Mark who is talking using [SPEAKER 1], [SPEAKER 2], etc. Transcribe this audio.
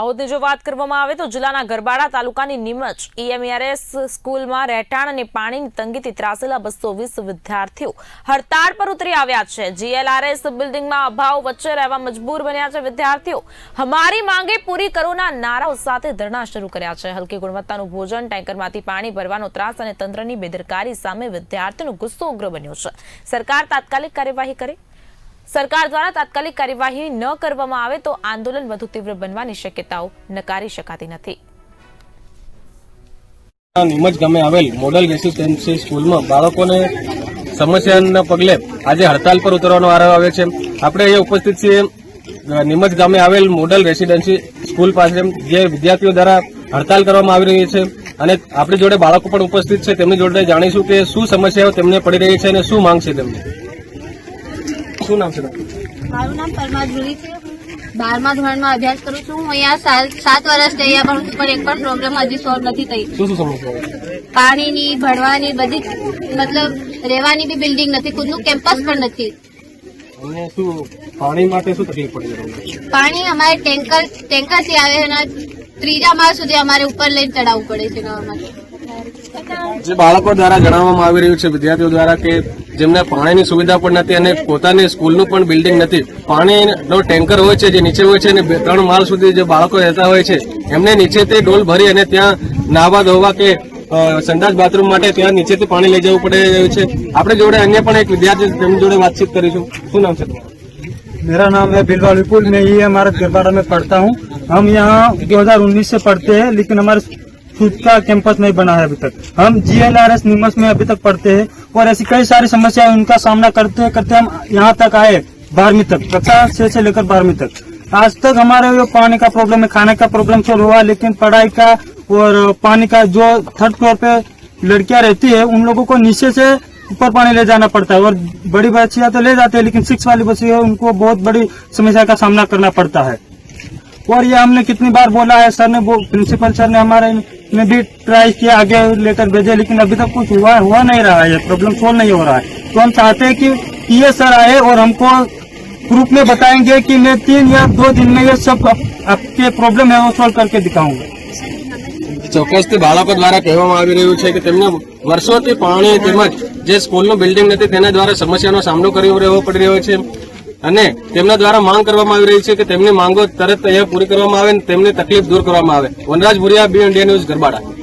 [SPEAKER 1] દાહોદની જો વાત કરવામાં આવે તો જિલ્લાના ગરબાડા તાલુકાની નીમચ ઈએમઆરએસ સ્કૂલમાં રહેઠાણ અને પાણીની તંગીથી ત્રાસેલા બસો વિદ્યાર્થીઓ હડતાળ પર ઉતરી આવ્યા છે. જીએલઆરએસ બિલ્ડિંગમાં અભાવ વચ્ચે રહેવા મજબૂર બન્યા છે વિદ્યાર્થીઓ. હમારી માંગે પૂરી કરોના નારાઓ સાથે ધરણા શરૂ કર્યા છે. હલકી ગુણવત્તાનું ભોજન, ટેન્કરમાંથી પાણી ભરવાનો ત્રાસ અને તંત્રની બેદરકારી સામે વિદ્યાર્થીઓનો ગુસ્સો ઉગ્ર બન્યો છે. સરકાર તાત્કાલિક કાર્યવાહી કરે? સરકાર દ્વારા તાત્કાલિક કાર્યવાહી ન કરવામાં આવે તો આંદોલન વધુ તીવ્ર બનવાની શક્યતાઓ નકારી શકાતી નથી.
[SPEAKER 2] નિમજ ગામે આવેલ મોડલ રેસિડેન્સી સ્કૂલમાં બાળકોને સમસ્યાના પગલે આજે હડતાલ પર ઉતરવાનો આરોપ આવે છે. આપણે અહીંયા ઉપસ્થિત છીએ. નિમજ ગામે આવેલ મોડલ રેસિડેન્સી સ્કૂલ પાસે જે વિદ્યાર્થીઓ દ્વારા હડતાલ કરવામાં આવી રહી છે અને આપણી જોડે બાળકો પણ ઉપસ્થિત છે. તેમની જોડે જાણીશું કે શું સમસ્યાઓ તેમને પડી રહી છે અને શું માંગ છે તેમની. શું નામ છે
[SPEAKER 3] મારું નામ પરમાર ધુરી છે. બારમા ધોરણમાં અભ્યાસ કરું છું. હું અહીંયા સાત સાત વર્ષથી અહીંયા ભણું છું પણ એક પણ પ્રોબ્લેમ હજી સોલ્વ નથી થઈ.
[SPEAKER 2] શું શું સમસ્યા
[SPEAKER 3] પાણીની ભણવાની બધી મતલબ રહેવાની બી બિલ્ડિંગ નથી ખુદનું કેમ્પસ પણ નથી.
[SPEAKER 2] પાણી માટે શું તકલીફ પડી
[SPEAKER 3] પાણી અમારે ટેન્કર ટેન્કરથી આવે અને ત્રીજા માળ સુધી અમારે ઉપર લઈને ચડાવવું પડે છે નવા માટે
[SPEAKER 2] જે બાળકો દ્વારા જણાવવામાં આવી રહ્યું છે વિદ્યાર્થીઓ દ્વારા કે જેમને પાણીની સુવિધા પણ નથી અને પોતાની સ્કૂલનું પણ બિલ્ડિંગ નથી પાણીનો ટેન્કર હોય છે જે નીચે હોય છે અને બે ત્રણ માળ સુધી જે બાળકો રહેતા હોય છે એમને નીચેથી ડોલ ભરી અને ત્યાં નાહવા ધોવા કે અ, સંડાસ બાથરૂમ માટે ત્યાં નીચેથી પાણી લઈ જવું પડે રહ્યું છે આપણે જોડે અન્ય પણ એક વિદ્યાર્થી છે, તેમની જોડે વાતચીત કરીશું શું નામ છે તમારું?
[SPEAKER 4] मेरा नाम है बिलवाल विपुल मैं ये हमारा गरबाड़ा में पढ़ता हूँ हम यहाँ 2019 से पढ़ते हैं लेकिन हमारे खुद का कैंपस नहीं बना है अभी तक। हम जीएलआरएस निमस में अभी तक पढ़ते हैं और ऐसी कई सारी समस्याएँ उनका सामना करते करते हम यहाँ तक आए, बारहवीं तक कक्षा छह से लेकर बारहवीं तक। आज तक हमारे जो पानी का प्रॉब्लम है, खाने का प्रॉब्लम सॉल्व हुआ लेकिन पढ़ाई का और पानी का जो थर्ड फ्लोर पे लड़कियाँ रहती है, उन लोगों को नीचे से ऊपर पानी ले जाना पड़ता है और बड़ी बच्चियाँ तो ले जाते हैं, लेकिन सिक्स वाली बच्ची है, उनको बहुत बड़ी समस्या का सामना करना पड़ता है। और ये हमने कितनी बार बोला है, सर ने प्रिंसिपल सर ने हमारे ने भी ट्राई किया आगे लेटर भेजे लेकिन अभी तक कुछ हुआ हुआ नहीं रहा है प्रॉब्लम सोल्व नहीं हो रहा है तो हम चाहते हैं कि ये सर आए और हमको ग्रुप में बताएंगे कि मैं तीन या दो दिन में ये सब आप- आपके प्रॉब्लम है वो सॉल्व करके दिखाऊंगा
[SPEAKER 2] ચોક્કસથી બાળકો દ્વારા કહેવામાં આવી રહ્યું છે કે તેમને વર્ષોથી પાણી તેમજ જે સ્કૂલનું બિલ્ડિંગ નથી તેના દ્વારા સમસ્યાનો સામનો કરી રહેવો પડી રહ્યો છે અને તેમના દ્વારા માંગ કરવામાં આવી રહી છે કે તેમની માંગો તરત અહીંયા પૂરી કરવામાં આવે અને તેમની તકલીફ દૂર કરવામાં આવે. Vanraj Bhuriya B India news Garbada.